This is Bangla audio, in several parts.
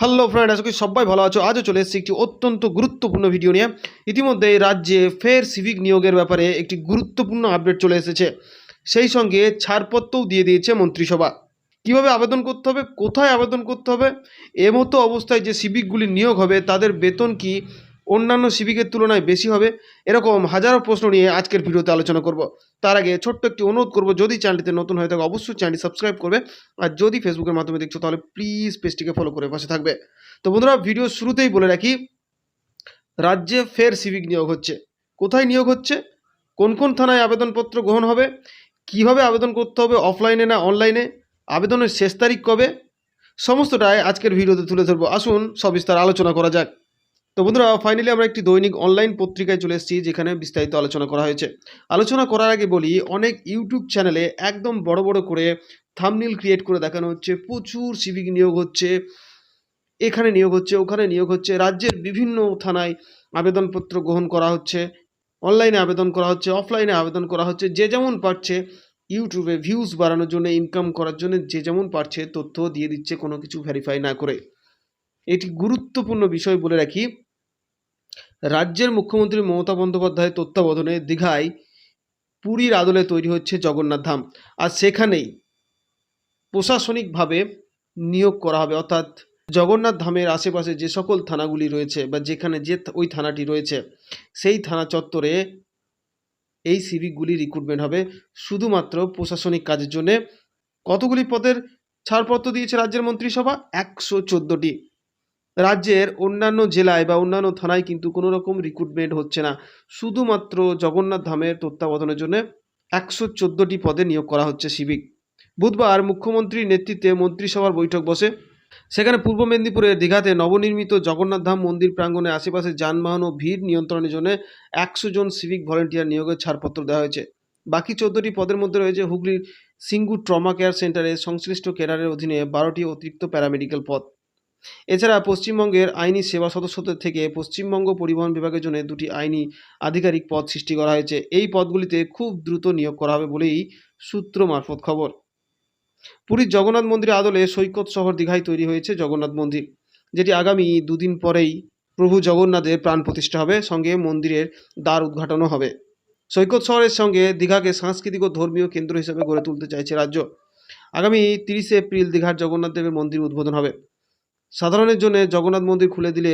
হ্যালো ফ্রেন্ড আজকে সবাই ভালো আছো। আজও চলে এসেছি একটি অত্যন্ত গুরুত্বপূর্ণ ভিডিও নিয়ে। ইতিমধ্যে রাজ্যে ফের সিভিক নিয়োগের ব্যাপারে একটি গুরুত্বপূর্ণ আপডেট চলে এসেছে। সেই সঙ্গে ছাড়পত্রও দিয়ে দিয়েছে মন্ত্রিসভা। কীভাবে আবেদন করতে হবে? কোথায় আবেদন করতে হবে? এমতো অবস্থায় যে সিভিকগুলি নিয়োগ হবে, তাদের বেতন কি অন্যান্য সিভিকের তুলনায় বেশি হবে? এরকম হাজারো প্রশ্ন নিয়ে আজকের ভিডিওতে আলোচনা করব। তার আগে ছোট্ট একটি অনুরোধ করব, যদি চ্যানেলটিতে নতুন হয়ে থাকে, অবশ্যই চ্যানেলটি সাবস্ক্রাইব করবে। আর যদি ফেসবুকের মাধ্যমে দেখছ, তাহলে প্লিজ পেজটিকে ফলো করে পাশে থাকবে। তো বন্ধুরা ভিডিও শুরুতেই বলে রাখি, রাজ্যে ফের সিভিক নিয়োগ হচ্ছে। কোথায় নিয়োগ হচ্ছে? কোন কোন থানায় আবেদনপত্র গ্রহণ হবে? কীভাবে আবেদন করতে হবে অফলাইনে না অনলাইনে আবেদনের শেষ তারিখ কবে? সমস্তটাই আজকের ভিডিওতে তুলে ধরবো। আসুন, সবিস্তার আলোচনা করা যাক। তো বন্ধুরা ফাইনালি আমরা একটি দৈনিক অনলাইন পত্রিকায় চলে এসেছি, যেখানে বিস্তারিত আলোচনা করা হয়েছে। আলোচনা করার আগে বলি, অনেক ইউটিউব চ্যানেলে একদম বড় বড় করে থামনিল ক্রিয়েট করে দেখানো হচ্ছে। প্রচুর সিভিক নিয়োগ হচ্ছে, এখানে নিয়োগ হচ্ছে, ওখানে নিয়োগ হচ্ছে, রাজ্যের বিভিন্ন থানায় আবেদনপত্র গ্রহণ করা হচ্ছে অনলাইনে আবেদন করা হচ্ছে অফলাইনে আবেদন করা হচ্ছে, যে যেমন পারছে ইউটিউবে ভিউজ বাড়ানোর জন্য ইনকাম করার জন্য যে যেমন পারছে, তথ্য দিয়ে দিচ্ছে, কোনো কিছু ভেরিফাই না করে। এটি গুরুত্বপূর্ণ বিষয় বলে রাখি। রাজ্যের মুখ্যমন্ত্রী মমতা বন্দ্যোপাধ্যায়ের তত্ত্বাবধানে দীঘায় পুরীর আদলে তৈরি হচ্ছে জগন্নাথ ধাম। আর সেখানেই প্রশাসনিকভাবে নিয়োগ করা হবে। অর্থাৎ জগন্নাথ ধামের আশেপাশে যে সকল থানাগুলি রয়েছে বা যেখানে যে ওই থানাটি রয়েছে, সেই থানা চত্বরে এই সিভিকগুলি রিক্রুটমেন্ট হবে। শুধুমাত্র প্রশাসনিক কাজের জন্যে কতগুলি পদের ছাড়পত্র দিয়েছে রাজ্যের মন্ত্রিসভা? একশো চোদ্দোটি। রাজ্যের অন্যান্য জেলায় বা অন্যান্য থানায় কিন্তু কোনো রকম রিক্রুটমেন্ট হচ্ছে না। শুধুমাত্র জগন্নাথ ধামের তত্ত্বাবধানের জন্য একশো চোদ্দোটি পদে নিয়োগ করা হচ্ছে সিভিক। বুধবার মুখ্যমন্ত্রীর নেতৃত্বে মন্ত্রিসভার বৈঠক বসে। সেখানে পূর্ব মেদিনীপুরের দীঘাতে নবনির্মিত জগন্নাথ ধাম মন্দির প্রাঙ্গণে আশেপাশে যানবাহন ও ভিড় নিয়ন্ত্রণের জন্য একশো জন সিভিক ভলেন্টিয়ার নিয়োগের ছাড়পত্র দেওয়া হয়েছে। বাকি চোদ্দটি পদের মধ্যে রয়েছে হুগলির সিঙ্গু ট্রমা কেয়ার সেন্টারে সংশ্লিষ্ট কেডারের অধীনে বারোটি অতিরিক্ত প্যারামেডিক্যাল পদ। এছাড়া পশ্চিমবঙ্গের আইনি সেবা সদস্যদের থেকে পশ্চিমবঙ্গ পরিবহন বিভাগের জন্য দুটি আইনি আধিকারিক পদ সৃষ্টি করা হয়েছে। এই পদগুলিতে খুব দ্রুত নিয়োগ করা হবে বলেই সূত্র মারফত খবর। পুরীর জগন্নাথ মন্দিরের আদলে সৈকত শহর দীঘায় তৈরি হয়েছে জগন্নাথ মন্দির, যেটি আগামী দুদিন পরেই প্রভু জগন্নাথের প্রাণ প্রতিষ্ঠা হবে, সঙ্গে মন্দিরের দ্বার উদ্ঘাটনও হবে। সৈকত শহরের সঙ্গে দীঘাকে সাংস্কৃতিক ও ধর্মীয় কেন্দ্র হিসেবে গড়ে তুলতে চাইছে রাজ্য। আগামী তিরিশে এপ্রিল দীঘার জগন্নাথ দেবের মন্দির উদ্বোধন হবে। সাধারণের জন্য জগন্নাথ মন্দির খুলে দিলে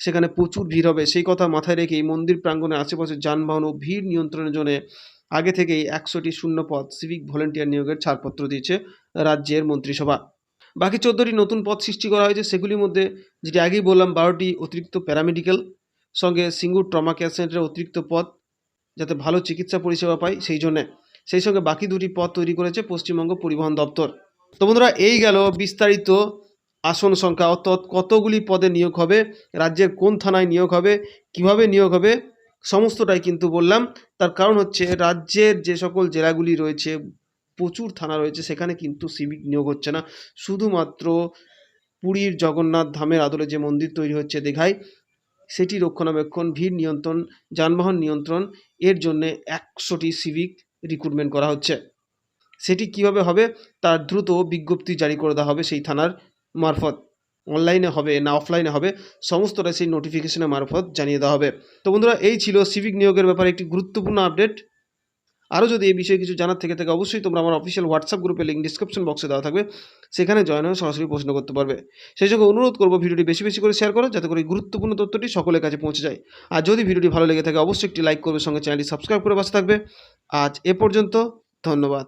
সেখানে প্রচুর ভিড় হবে। সেই কথা মাথায় রেখেই মন্দির প্রাঙ্গণে আশেপাশে যানবাহন ও ভিড় নিয়ন্ত্রণের জন্য আগে থেকেই একশোটি শূন্য পদ সিভিক ভলেন্টিয়ার নিয়োগের ছাড়পত্র দিয়েছে রাজ্যের মন্ত্রিসভা। বাকি চোদ্দোটি নতুন পদ সৃষ্টি করা হয়েছে, সেগুলির মধ্যে যেটি আগেই বললাম, বারোটি অতিরিক্ত প্যারামেডিক্যাল সঙ্গে সিঙ্গুর ট্রমা কেয়ার সেন্টারের অতিরিক্ত পদ যাতে ভালো চিকিৎসা পরিষেবা পায় সেই জন্যে। সেই সঙ্গে বাকি দুটি পদ তৈরি করেছে পশ্চিমবঙ্গ পরিবহন দপ্তর। তো বন্ধুরা, এই গেল বিস্তারিত আসন সংখ্যা অর্থাৎ কতগুলি পদে নিয়োগ হবে, রাজ্যের কোন থানায় নিয়োগ হবে, কীভাবে নিয়োগ হবে, সমস্তটাই কিন্তু বললাম। তার কারণ হচ্ছে রাজ্যের যে সকল জেলাগুলি রয়েছে, প্রচুর থানা রয়েছে, সেখানে কিন্তু সিভিক নিয়োগ হচ্ছে না। শুধুমাত্র পুরীর জগন্নাথ ধামের আদলে যে মন্দির তৈরি হচ্ছে দীঘায়, সেটি রক্ষণাবেক্ষণ, ভিড় নিয়ন্ত্রণ, যানবাহন নিয়ন্ত্রণ, এর জন্য একশোটি সিভিক রিক্রুটমেন্ট করা হচ্ছে। সেটি কীভাবে হবে, তার দ্রুত বিজ্ঞপ্তি জারি করে দেওয়া হবে সেই থানার মারফত অনলাইনে হবে না অফলাইনে হবে সমস্তটা সেই নোটিফিকেশনের মারফত জানিয়ে দেওয়া হবে। তো বন্ধুরা, এই ছিল সিভিক নিয়োগের ব্যাপারে একটি গুরুত্বপূর্ণ আপডেট আরও যদি এই বিষয়ে কিছু জানার থেকে থাকে, অবশ্যই তোমরা আমার অফিসিয়াল হোয়াটসঅ্যাপ গ্রুপে লিঙ্ক ডিসক্রিপশন বক্সে দেওয়া থাকবে। সেখানে জয়েন হয়ে সরাসরি প্রশ্ন করতে পারবে। সেই সঙ্গে অনুরোধ করব ভিডিওটি বেশি বেশি করে শেয়ার করো, যাতে করে গুরুত্বপূর্ণ তথ্যটি সকলের কাছে পৌঁছে যায়। আর যদি ভিডিওটি ভালো লেগে থাকে, অবশ্যই একটি লাইক করবে, সঙ্গে চ্যানেলটি সাবস্ক্রাইব করে পাশে থাকবে। আজ এ পর্যন্ত, ধন্যবাদ।